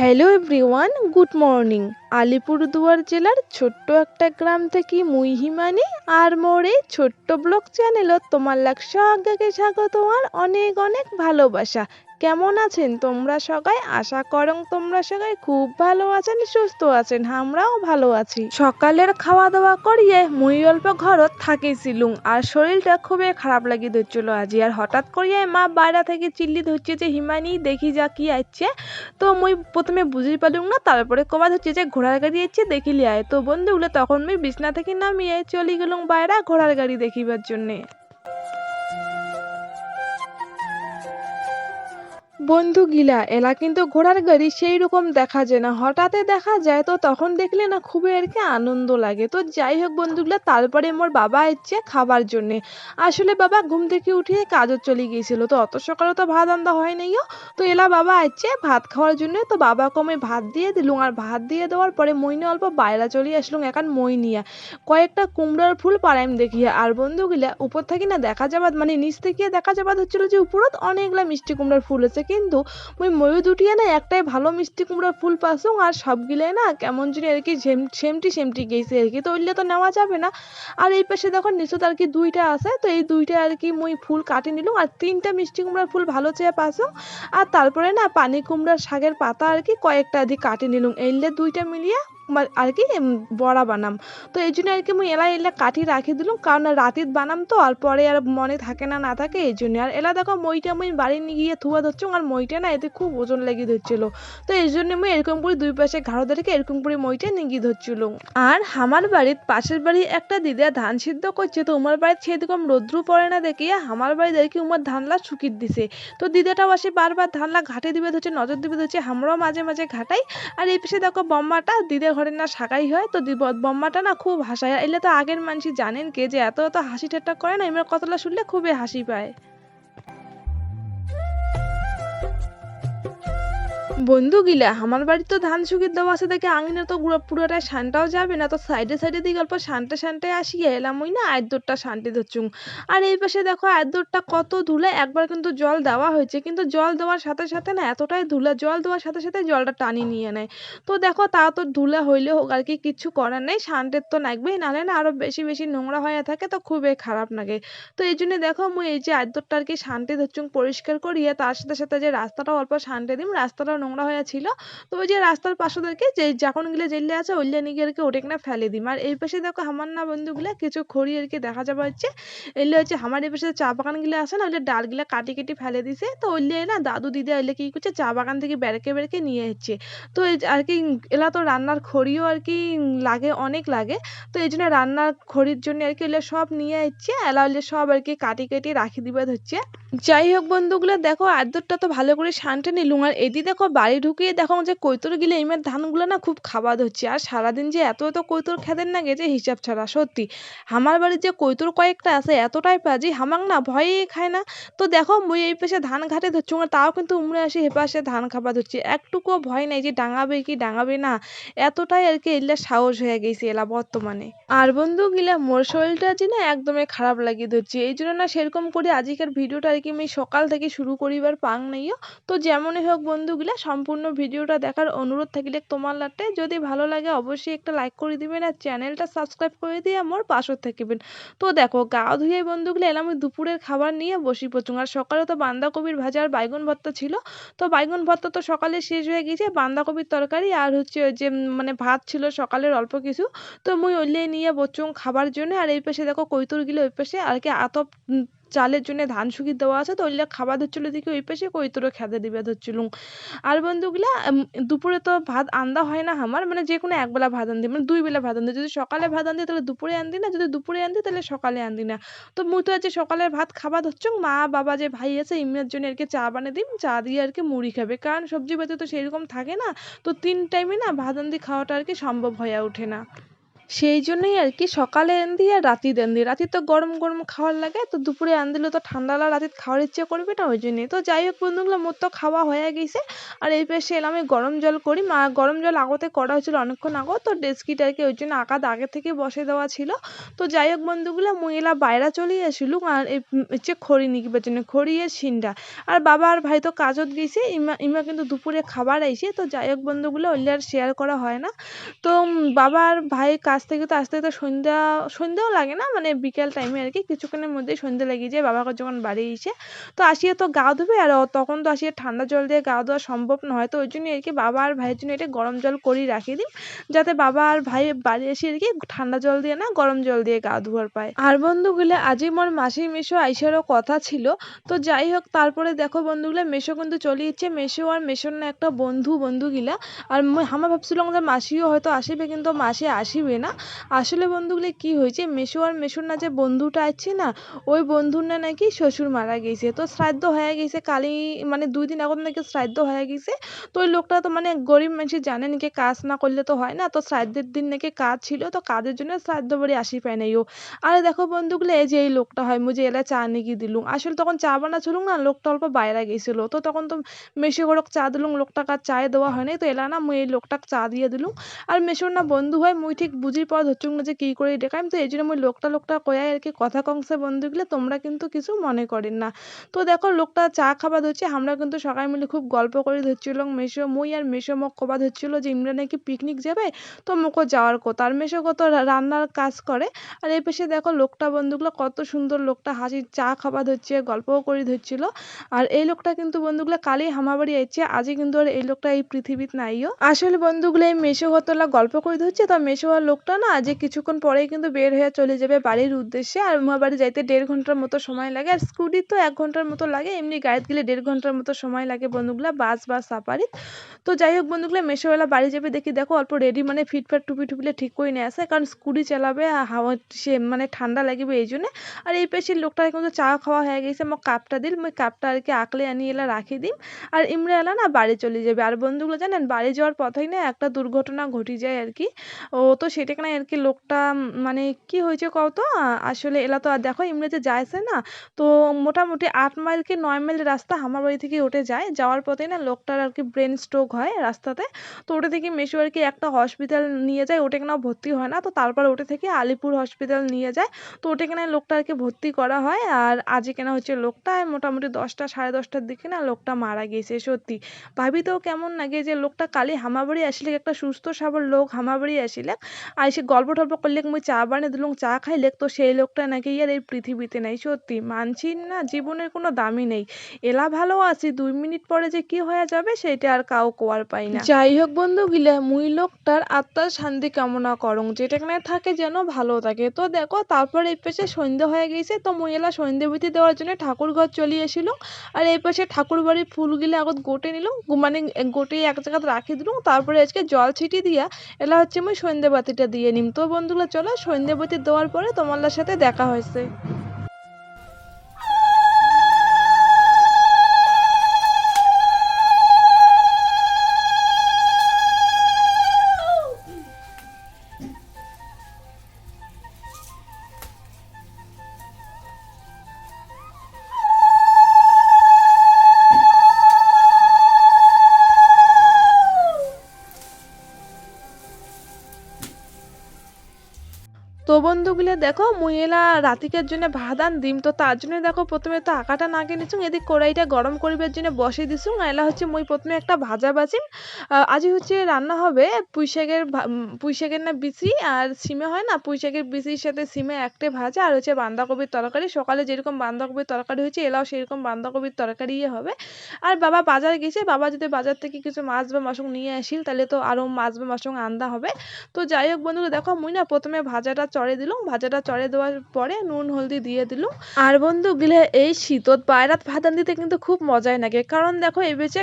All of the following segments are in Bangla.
Hello everyone good morning Alipurduar জেলার ছোট্ট একটা গ্রাম থেকে মুই হিমানি আর মোরে ছোট্ট ব্লক চ্যানেলত তোমার লাগ সজ্ঞাকে স্বাগত আর অনেক অনেক ভালোবাসা। কেমন আছেন তোমরা সবাই? আশা করং তোমরা সবাই খুব ভালো আছেন, সুস্থ আছেন, আমরাও ভালো আছি। সকালের খাওয়া দাওয়া করিয়ে মুই অল্প ঘরত থাকিছিলুম আর শরীরটা খুবই খারাপ লাগি ধরছিল আজি। আর হঠাৎ করিয়ে মা বাইরে থেকে চিল্লি ধরছে যে, হিমানি, দেখি যা কি আইছে। তো মুই প্রথমে বুঝি পালুম না, তারপরে কবা হচ্ছে যে, ঘোড়ার গাড়ি আইছে দেখিলি আয়। তো বন্ধুগুলো তখন মুই বিছনা থেকে নামিয়ে চলি গেলুম বাইরে ঘোড়ার গাড়ি দেখিবার জন্যে। বন্ধু গিলা এলা কিন্তু ঘোড়ার গাড়ি সেই রকম দেখা যায় না। হঠাৎই দেখা যায় তো তখন দেখলে না খুবই আর কি আনন্দ লাগে। তো যাই হোক বন্ধুগুলা, তারপরে মোর বাবা এসছে খাবার জন্যে। আসলে বাবা ঘুম থেকে উঠিয়ে কাজও চলে গিয়েছিল। তো অত সকালে তো ভাত আন্দা হয় নাইও তো এলা বাবা আসছে ভাত খাওয়ার জন্য। তো বাবাকে আমি ভাত দিয়ে দিলুম। আর ভাত দিয়ে দেওয়ার পরে মইনে অল্প বাইরে চলে আসলুম একান মই নিয়া। কয়েকটা কুমড়োর ফুল পাড়াইম দেখিয়া। আর বন্ধুগুলা, উপর থেকে না দেখা যাবাত মানে নিচ থেকে দেখা যাবাত হচ্ছিল যে উপরত অনেকগুলা মিষ্টি কুমড়ার ফুল আছে। কিন্তু মুই ময়ূর দুটিয়ে না একটাই ভালো মিষ্টি কুমড়ার ফুল পাসুং আর সবগুলাই না কেমন জানি আর কি সেমটি সেমটি গেছে আর কি। তো ওইলে তো নেওয়া যাবে না। আর এই পাশে দেখো নিচত আর কি দুইটা আছে। তো এই দুইটা আর কি মুই ফুল কাটি নিলুম আর তিনটা মিষ্টি কুমড়ার ফুল ভালো চেয়ে পাসুং। আর তারপরে না পানি কুমড়ার শাকের পাতা আর কি কয়েকটা আদি কাটি নিলুম এইলে দুইটা মিলিয়ে আর কি বড়া বানাম। তো এই জন্য আর কি মুই এলা এলা কাটি রাখি দিলুম, কারণ রাতিত বানাম তো, আর পরে আর মনে থাকে না না থাকে, এই জন্য। আর এলা দেখো মইটা মুই বাড়ি নিয়ে গিয়ে থুয়া ধরছুম আর মইটা না এতে খুব ওজন লেগে ধরছিল। তো এই জন্য মুই এরকম করে দুই পাশে ঘাড়ো ধরে এরকম করে মইটা নিগি ধরছিল। আর আমার বাড়ির পাশের বাড়ি একটা দিদা ধান সিদ্ধ করছে, তো উমার বাড়ির সেরকম রৌদ্র পড়ে না দেখিয়া আমার বাড়ি দেখি উমার ধানলা শুকিয়ে দিছে। তো দিদাটাও আসে বারবার ধানলা ঘাটে দিবে ধরছে, নজর দিবে ধরছে, আমরাও মাঝে মাঝে ঘাটাই। আর এই পাশে দেখো বম্মাটা, দিদা ঘরে না সাকাই হয়, তো বম্মাটা না খুব হাসায়। এলে তো আগের মানুষ জানেন কে যে এত এত হাসি ঠাট্টা করে না, এবার কথাটা শুনলে খুবই হাসি পায়। বন্ধুগিলা আমার বাড়ি তো ধান শুকিয়ে দেওয়া আছে দেখে আঙিনা তো পুরোটাই শানটাও যাবে না, তো সাইডে সাইডে দিকে অল্প শানটে শানটে আসিয়ে এলাম ওই না আয়দরটা শান্তি ধরছুম আর এই পাশে দেখো আয়দরটা কত ধুলে, একবার কিন্তু জল দেওয়া হয়েছে, কিন্তু জল দেওয়ার সাথে সাথে না এতটাই ধুলে, জল দেওয়ার সাথে সাথে জলটা টানি নিয়ে নেয়। তো দেখো তা তো ধুলে হইলে হোক আর কি কিচ্ছু করার নেই, শান্টের তো লাগবেই নাহলে না আরও বেশি বেশি নোংরা হয়ে থাকে তো খুবই খারাপ লাগে। তো এই জন্য দেখো মুই এই যে আয়দরটা আর কি শান্তি ধরছুম পরিষ্কার করিয়ে তার সাথে সাথে যে রাস্তাটা অল্প শান্তি দিম, রাস্তাটাও নোংরা হয়ে ছিল। তো ওই যে রাস্তার পাশে দেখে যে যখনগুলো জেলে আছে ওইলে নিয়ে আর কি ওটা কিনা ফেলে দিম আর এই পাশে দেখো আমার না বন্ধুগুলা কিছু খড়ি আর কি দেখা যাবে হচ্ছে এলে হচ্ছে আমার এই পাশে চা বাগানগুলো আছে না ওইলে ডালগুলা কাটি কেটে ফেলে দিছে। তো ওইলে না দাদু দিদা এলে কি করছে, চা বাগান থেকে বেড়কে বেড়কে নিয়ে এসছে। তো আর কি এলা তো রান্নার খড়িও আর কি লাগে, অনেক লাগে। তো এই জন্য রান্নার খড়ির জন্য আর কি এলে সব নিয়ে এসছে এলা হলে সব আর কি কাটি কেটে রাখি দিবে হচ্ছে যাই হোক বন্ধুগুলো, দেখো আদরটা তো ভালো করে শানটে নিলুম আর এদি দেখো বাড়ি ঢুকিয়ে দেখো যে কৈতর গিলে এইমের ধানগুলো না খুব খাওয়া হচ্ছে। আর সারাদিন যে এত এত কৈতর খেতেন না গেছে হিসাব ছাড়া, সত্যি। আমার বাড়ির যে কৈতর কয়েকটা আছে এতটাই পাজি, হামাক না ভয়েই খায় না। তো দেখো মুই এই পাশে ধান ঘাটে ধরছি তাও কিন্তু উমরে আসে হে পাশে ধান খাবার ধরছি একটুকুও ভয় নেই যে ডাঙাবে কি ডাঙাবে না। এতটাই আর কি এগুলা সাহস হয়ে গেছে এলা বর্তমানে। আর বন্ধু গিলা মোর শরীরটা যে না একদমই খারাপ লাগিয়ে ধরছে। এই জন্য না সেরকম করে আজকের ভিডিওটা আর কি আমি সকাল থেকে শুরু করিবার পাং নাইও তো যেমনই হোক বন্ধুগুলা সম্পূর্ণ ভিডিওটা দেখার অনুরোধ থাকলে তোমার লাটে যদি ভালো লাগে অবশ্যই একটা লাইক করে দিবেন আর চ্যানেলটা সাবস্ক্রাইব করে দিয়ে আমার পাশে থাকিবেন। তো দেখো, গা ধুয়ে বন্ধুগুলো, এলাম দুপুরের খাবার নিয়ে বসি পড়ছুম আর সকালে তো বাঁধাকপির ভাজা আর বাইগুন ভর্তা ছিল। তো বাইগুন ভর্তা তো সকালে শেষ হয়ে গেছে, বাঁধাকপির তরকারি আর হচ্ছে যে মানে ভাত ছিল সকালের অল্প কিছু। তো মুই ওইলে নিয়ে বসছুম খাবার জন্য। আর এই পাশে দেখো কৈতুর গিলে ওই পাশে আর কি আতপ চালের জন্য ধান শুকিয়ে দেওয়া আছে, তো ওইগুলা খাবার ধরছিল দেখি ওই পাশে কৈতরও খেতে দিবে ধরছিলুম। আর বন্ধুগুলা দুপুরে তো ভাত আন্দা হয় না আমার মানে যে কোনো একবেলা ভাত আনদি মানে দুই বেলা ভাত আনদি যদি সকালে ভাত আনদি তাহলে দুপুরে আনদি না, যদি দুপুরে আনদি তাহলে সকালে আনদি না। তো মুই তো আজকে সকালের ভাত খাবার ধরছুম মা, বাবা, যে ভাই আছে ইমনের জন্য আর কি চা বানিয়ে দিম, চা দিয়ে আর কি মুড়ি খাবে। কারণ সবজি পাতি তো সেরকম থাকে না, তো তিন টাইমে না ভাত আন্দি খাওয়াটা আর কি সম্ভব হয়ে ওঠে না। সেই জন্যই আর কি সকালে এনে আর রাতি দেন দিই রাতে তো গরম গরম খাওয়ার লাগে, তো দুপুরে আন দিলে তো ঠান্ডা রাতে খাওয়ার ইচ্ছে করবে না, ওই জন্যই। তো যাই হোক বন্ধুগুলো মোর তো খাওয়া হয়ে গেছে। আর এই পাশে এলাম, আমি গরম জল করি। মা, গরম জল আগতে করা হয়েছিল অনেকক্ষণ আগো তো ডেস্কিটা আর কি, ওই জন্য আকাত আগে থেকে বসে দেওয়া ছিল। তো যাই হোক বন্ধুগুলো মুই এলা বাইরে চলে আসিলুম আর এই হচ্ছে খড়ি নিকবার জন্য, খড়ি আর সিন্ডা। আর বাবা আর ভাই তো কাজত গেছে, ইমা ইমা কিন্তু দুপুরে খাবার আইছে। তো যাই হোক বন্ধুগুলো ওইলে আর শেয়ার করা হয় না। তো বাবা আর ভাই কাজ থেকে তো আসতে তো সন্ধ্যা, সন্ধ্যাও লাগে না? মানে বিকেল টাইমে আর কি। কিছুক্ষণের মধ্যেই সন্ধ্যা লেগে যায়। বাবাকে যখন বাড়ি এসে তো আসিয়ে তো গা ধুবে আর তখন তো আসিয়ে ঠান্ডা জল দিয়ে গা ধোয়া সম্ভব নয়। তো ওই জন্য আর কি বাবা আর ভাইয়ের জন্য এটা গরম জল করেই রাখি দিই। যাতে বাবা আর ভাই বাড়ি এসে আর কি ঠান্ডা জল দিয়ে না, গরম জল দিয়ে গা ধোয়ার পায়। আর বন্ধুগুলো, আজই মোর মাসি মেশো আইসারও কথা ছিল। তো যাই হোক, তারপরে দেখো বন্ধুগুলো মেশো কিন্তু চলে যাচ্ছে। মেশো আর মেশোর না একটা বন্ধু, বন্ধুগুলা। আর আমার ভাবছিলাম যে মাসিও হয়তো আসিবে, কিন্তু মাসি আসিবে না। আসলে বন্ধুগুলো কি হয়েছে? মেশো আর মেশোর না যে বন্ধুটা আছে না, ওই বন্ধুর না নাকি শ্বশুর মারা গেছে। তো শ্রাদ্ধ হয়ে গেছে, কালি মানে দুই দিন আগত নাকি শ্রাদ্ধ হয়ে গেছে। তো ওই লোকটা তো মানে গরিব মানুষ জানে নাকি কাজ না করলে তো হয় না। তো শ্রাদ্ধের দিন নাকি কাজ ছিল, তো কাজের জন্য শ্রাদ্ধ বাড়ি আসি পায় নাই ও। আর দেখো বন্ধুগুলো, এই যে এই লোকটা হয় মুঝে এলা চা নিকি দিলুম আসলে তখন চা বানাচ্ছিলুম না, লোকটা অল্প বাইরে গেছিল। তো তখন তো মেশো গরক চা দিলুম লোকটাকে আর চায় দেওয়া হয় নাই। তো এলা না, মুই এই লোকটাকে চা দিয়ে দিলুম আর মেশোর না বন্ধু হয়, মুই ঠিক বুঝির পর ধরছুম না যে কি করে দেখাইম তো এই জন্য মুই লোকটা লোকটা কয়াই আর কি, কথা কংসে বন্ধুগুলো তোমরা কিন্তু কিছু মনে করেন না। তো দেখো, লোকটা চা খাবার ধরছে, আমরা কিন্তু সবাই মিলে খুব গল্প করে ধরছিলাম মেশো মুই আর মেশো মোক কবা ধরছিল যে ইমরা নাকি পিকনিক যাবে? তো মুখো যাওয়ার কথা আর মেশো কত রান্নার কাজ করে। আর এই পাশে দেখো, লোকটা বন্ধুগুলো কত সুন্দর লোকটা হাসি চা খাবার ধরছে, গল্পও করে ধরছিল। আর এই লোকটা কিন্তু বন্ধুগুলো কালই হামা বাড়ি আইছে, আজই কিন্তু আর এই লোকটা এই পৃথিবীতে নাইও। আসলে বন্ধুগুলো এই মেশো হতলা গল্প করে ধরছে, তো মেশো হওয়ার লোকটা না যে কিছুক্ষণ পরেই কিন্তু বের হয়ে চলে যাবে বাড়ির উদ্দেশ্যে। আর আমার বাড়ি যাইতে দেড় ঘণ্টার মতো সময় লাগে। আর স্কুটি তো এক ঘণ্টার মতো লাগে। এমনি গাড়িতে গেলে দেড় ঘণ্টার মতো সময় লাগে বন্ধুগুলা, বাস বা সাফারি। তো যাই হোক বন্ধুগুলো মেশোবেলা বাড়ি যাবে দেখি দেখো, অল্প রেডি মানে ফিটফাট টুপি টুপিলে ঠিক করে নিয়ে আসে। কারণ স্কুটি চালাবে আর হাওয়া সে মানে ঠান্ডা লাগবে এই জন্যে। আর এই পেশের লোকটা কিন্তু চা খাওয়া হয়ে গেছে। আমার কাপটা দিল, মই কাপটা আর কি আঁকলে আনি এলা রাখি দিম। আর ইমরা এলা না বাড়ি চলে যাবে। আর বন্ধুগুলো জানেন, বাড়ি যাওয়ার পথেই না একটা দুর্ঘটনা ঘটে যায় আর কি। ও তো সেটা কেন আর কি লোকটা মানে কি হয়েছে কত আসলে এলা তো আর দেখো যে যাইছে না। তো মোটামুটি আট মাইল কি নয় মাইল রাস্তা আমার বাড়ি থেকে উঠে যায়। যাওয়ার পথেই না লোকটার আর কি ব্রেন স্ট্রোক হয় রাস্তাতে। তো ওটা থেকে মেশো আর কি একটা হসপিটাল নিয়ে যায়, ওটা কেন ভর্তি হয় না। তো তারপর ওটা থেকে আলিপুর হসপিটাল নিয়ে যায়। তো ওটা কেন লোকটা আর কি ভর্তি করা হয়। আর আজকে কেন হচ্ছে লোকটা, মোটামুটি দশটা, সাড়ে দশটার দিকে না লোকটা মারা গেছে সত্যি। ভাবি তো কেমন লাগে যে লোকটা কালি হামাবাড়ি আসলে একটা সুস্থ সবল লোক হামাবাড়ি আসিলে আর সে গল্প টল্প করলে মুই চা বানিয়ে দিলুম, চা খাইলে তো সেই লোকটা নাকি আর এই পৃথিবীতে নাই, সত্যি। মানছি না, জীবনের কোনো দামই নেই। এলা ভালো আছি, দুই মিনিট পরে যে কি হয়ে যাবে সেটা আর কাউ কোয়ার পাই না। যাই হোক বন্ধু গিলা, মুই লোকটার আত্মার শান্তি কামনা করং যেটা এখানে থাকে যেন ভালো থাকে। তো দেখো, তারপর এই পাশে সন্ধ্যে হয়ে গেছে, তো মুই এলা সন্ধ্যে বিতি দেওয়ার জন্য ঠাকুর ঘর চলে এসেছিল আর এই পাশে ঠাকুর বাড়ির ফুলগুলো আগত গোটে নিলাম মানে গোটে এক জায়গাতে রাখি দিলাম। তারপরে আজকে জল ছিটি দিয়া, এলা হচ্ছে মুই সন্ধ্যে বাতিটা দিয়ে নিম। তো বন্ধুগুলো চলো সন্ধ্যে বাতি দেওয়ার পরে তোমার সাথে দেখা হয়েছে। দেখো মুই এলা রাতিকের জন্য ভাদান দিম তো তার জন্য দেখো, প্রথমে তো আকাটা নাগে নিছুং এদিক কড়াইটা গরম করিবার জন্য বসে দিছুং এলা হচ্ছে মুই প্রথমে একটা ভাজা বাজিম আজ হচ্ছে রান্না হবে পুঁই শাকের পুঁই শাকের না বিচি, আর সিমে হয় না পুঁই শাকের বিচির সাথে সিমে একটা ভাজা, আর হচ্ছে বাঁধাকপির তরকারি। সকালে যেরকম বাঁধাকপির তরকারি হয়েছে, এলাও সেরকম বাঁধাকপির তরকারি হবে। আর বাবা বাজার গেছে, বাবা যদি বাজার থেকে কিছু মাছ বা মাসুং নিয়ে আসিল, তাহলে তো আরও মাছ বা মাসুং আন্দা হবে। তো যাই হোক বন্ধুরা, দেখো, মুই না প্রথমে ভাজাটা চড়ে দিলুম ভাজাটা চড়ে দেওয়ার পরে নুন, হলদি দিয়ে দিল। আর বন্ধু গিলে এই শীতত বাইরাত ভাত দিতে কিন্তু খুব মজাই লাগে। কারণ দেখো এই বেচে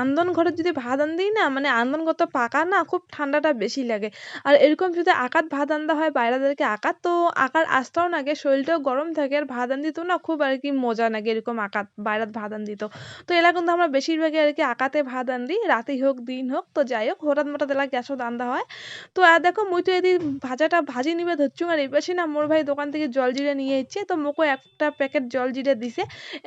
আন্দন ঘরে যদি ভাত দিই না মানে আন্দন ঘর তো পাকা না, খুব ঠান্ডাটা বেশি লাগে। আর এরকম যদি আকাত ভাত আন্দা হয় বাইরাদেরকে আকাত তো আকার আসতেও নাগে, শরীরটাও গরম থাকে, আর ভাত দিত না খুব আর কি মজা লাগে এরকম আকাত বাইরাত ভাত দিত। তো এলা কিন্তু আমরা বেশিরভাগই আর কি আকাতে ভাত আন্দি রাতে হোক, দিন হোক, তো যাই হোক, হঠাৎ মঠাৎ এলা গ্যাসও আন্দা হয়। তো আর দেখো মুই তো এদি ভাজাটা ভাজি নিবে ধরছু আর এই পাশে না মোর ভাই দোকান থেকে জল জিরে নিয়ে ইচ্ছে তো মোকে একটা প্যাকেট জল জিরে দিছে।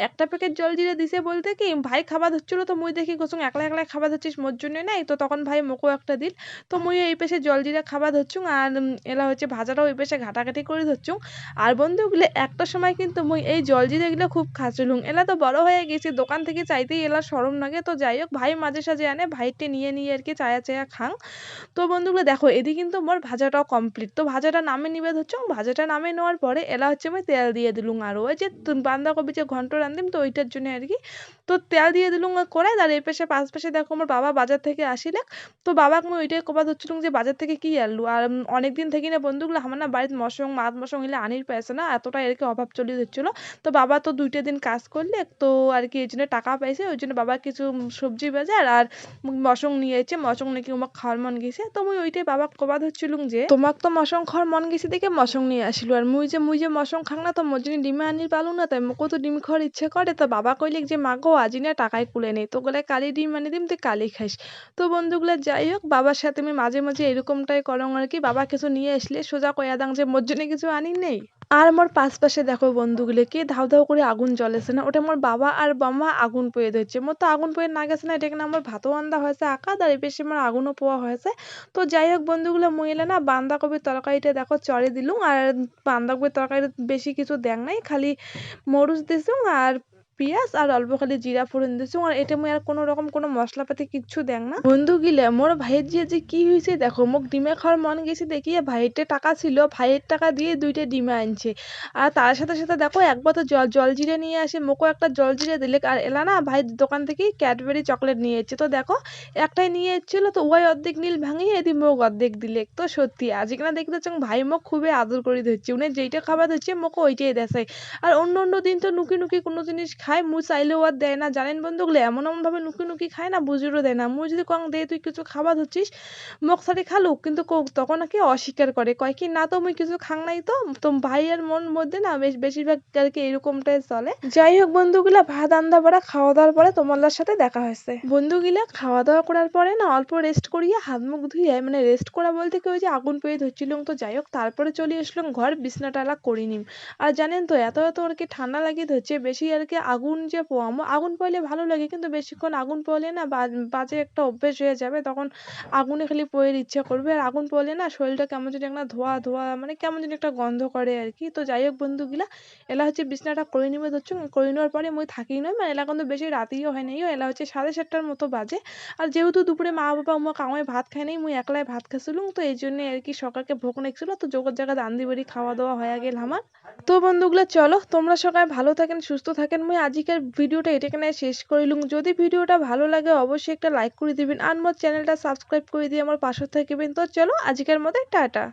একটা প্যাকেট জল জিরে দিছে বলতে কি, ভাই খাবার ধরছিল তো মুই দেখি কোসুং একলা একলা খাবার ধরছিস, মোর জন্য নাই। তো তখন ভাই মোকেও একটা দিল। তো মুই এই পেশে জল জিরা খাবার ধরছুং আর এলা হচ্ছে ভাজাটাও এই পেশে ঘাটাঘাটি করে ধরছুং আর বন্ধুগুলো একটা সময় কিন্তু মুই এই জল জিরে গুলো খুব খাচ্ছিলুম। এলা তো বড় হয়ে গেছি, দোকান থেকে চাইতেই এলা সরম লাগে। তো যাই হোক, ভাই মাঝে সাঝে আনে ভাইটে নিয়ে নিয়ে আর কি চায়া চায়া খাং। তো বন্ধুগুলো দেখো এদিকে কিন্তু মোর ভাজাটাও কমপ্লিট তো ভাজাটা নামে নিবে ধরছ ভাজাটা নামে নেওয়ার পরে এলা হচ্ছে আমি তেল দিয়ে দিলুম আর। ওই যে বাঁধাকপি যে ঘন্ট রান্ধিম তো ওইটার জন্য আর কি। তো তেল দিয়ে দিলুম করে আর এই পাশে পাশ পাশে দেখো আমার বাবা বাজার থেকে আসিলে তো বাবাকে আমি ওইটাই কবা ধরছিলুম যে বাজার থেকে কি আনলু? আর অনেক দিন থেকে না বন্ধুগুলো আমার না বাড়িতে মশং মাছ মশং হলে আনির পেয়েছে না এতটা আর কি অভাব চলে যাচ্ছিল তো বাবা তো দুইটা দিন কাজ করলে তো আর কি এই জন্য টাকা পাইছে, ওই জন্য বাবা কিছু সবজি বাজার আর মশং নিয়ে এসেছে মশং নাকি আমার খাওয়ার মন গেছে। তো আমি ওইটাই বাবা কবা ধরছিলুম যে, তোমাক তো মশং খাওয়ার মন গেছে দেখে মশং নিয়ে আসিল আর মুই যে মুই যে মশং খাং না তো, মোর জন্য ডিমে আনি পালু না তাই, মোকো তো ডিম খাওয়ার ইচ্ছে করে তো বাবা কইলে যে, মা গো, আজি না টাকায় কুলে নেই তো বলে কালি ডিম আনি দিম, তুই কালি খাইস তো বন্ধুগুলো যাই হোক, বাবার সাথে আমি মাঝে মাঝে এরকমটাই করং আর কি, বাবা কিছু নিয়ে আসলে সোজা কয়া দাং যে, মোর জন্য কিছু আনি নেই? আর আমার পাশপাশে দেখো বন্ধুগুলো কে ধাউ ধাউ করে আগুন জ্বলেছে না? ওটা আমার বাবা আর বাম্মা আগুন পয়ে ধরছে। মোর তো আগুন পয়ে না গেছে না, এটা কিনা আমার ভাতও আন্দা হয়েছে আঁকা আর বেশি আমার আগুনও পোয়া হয়েছে। তো যাই হোক বন্ধুগুলো মহিলা না বাঁধাকপির তরকারিটা দেখো চড়ে দিলুম, আর বাঁধাকপির তরকারি বেশি কিছু দেখ নাই, খালি মরুচ দিছুম আর পিঁয়াজ আর অল্প খালি জিরা ফোড়ন দিছো আর এটা মুই আর কোনো রকম কোনো মশলাপাতি কিচ্ছু দেখ না। বন্ধু গিলে, মোর ভাইয়ের যে যে কি হয়েছে দেখো, মোক ডিমে খাওয়ার মন গেছে দেখি ভাইয়েরটা টাকা ছিল, ভাইয়ের টাকা দিয়ে দুইটা ডিমে আনছে। আর তার সাথে সাথে দেখো একবার তো জল জল জিরে নিয়ে আসে মোকও একটা জল জিরে দিলে আর এলা না ভাই দোকান থেকে ক্যাডবেরি চকলেট নিয়ে এসছে। তো দেখো, একটাই নিয়ে এসেছিল, তো ওই অর্ধেক নীল ভাঙিয়ে এদি মোক অর্ধেক দিলে। তো সত্যি আজকে না দেখতে চাং ভাই মোক খুবই আদর করে ধরছে। উনি যেইটা খাবার ধরছে, মোকে ওইটাই দেখায়। আর অন্য অন্য দিন তো নুকি নুকি কোনো জিনিস খায় মুই চাইলেও আর দেয় না। জানেন বন্ধুগুলো, এমন এমনভাবে নুকি নুকি খায় না, বুঝিরও দেয় না। মুই যদি কং, দে, তুই কিছু খাবার ধরছিস মোক সাথে খালুক। কিন্তু তখন নাকি অস্বীকার করে, কয় কি, না তো, মুই কিছু খাং নাই তো। তো ভাই আর মন মধ্যে না বেশ, বেশিরভাগ আর কি এরকমটাই চলে। যাই হোক বন্ধুগুলা, ভাত, আন্দা পরে খাওয়া দাওয়ার পরে তোমার সাথে দেখা হয়েছে। বন্ধুগুলা খাওয়া দাওয়া করার পরে না অল্প রেস্ট করিয়ে হাত মুখ ধুয়ে মানে রেস্ট করা বলতে কি ওই যে আগুন পেয়ে ধরছিলাম তো, যাই হোক, তারপরে চলে আসলাম ঘর বিছনাটা আলা করে নিম। আর জানেন তো, এত এত আর কি ঠান্ডা লাগিয়ে ধরছে, বেশি আর কি আগুন যে আগুন পোয়ালে ভালো লাগে কিন্তু বেশিক্ষণ আগুন পোয়ালে না বাজে একটা অভ্যেস হয়ে যাবে তখন আগুনে খালি পোয়ের ইচ্ছা করবে আর আগুন পোয়ালে না শরীরটা কেমন যেন একটা ধোয়া ধোয়া মানে কেমন যেন একটা গন্ধ করে আর কি। তো যাই হোক বন্ধুগুলা, এলা হচ্ছে বিছনাটা করে নিবে ধরছো করে নেওয়ার পরে মুই থাকি নয় মানে এলা কিন্তু বেশি রাতিও হয় নাই এলা হচ্ছে সাড়ে সাতটার মতো বাজে। আর যেহেতু দুপুরে মা বাবা আমার কামাই ভাত খায় নাই, মুই একলাই ভাত খাইছিলুম তো এই জন্য আর কি সকালকে ভোগ নেছিল তো যোগের জায়গা দান্দি বাড়ি খাওয়া দাওয়া হয়ে গেল আমার। তো বন্ধুগুলো চলো, তোমরা সবাই ভালো থাকেন, সুস্থ থাকেন, মুই আজকের ভিডিওটা এটা এখানে শেষ করিলুম যদি ভিডিওটা ভালো লাগে, অবশ্যই একটা লাইক করে দিবেন। আর মোর চ্যানেলটা সাবস্ক্রাইব করে দিয়ে আমার পাশে থাকবেন। তো চলো, আজকের মতো টাটা।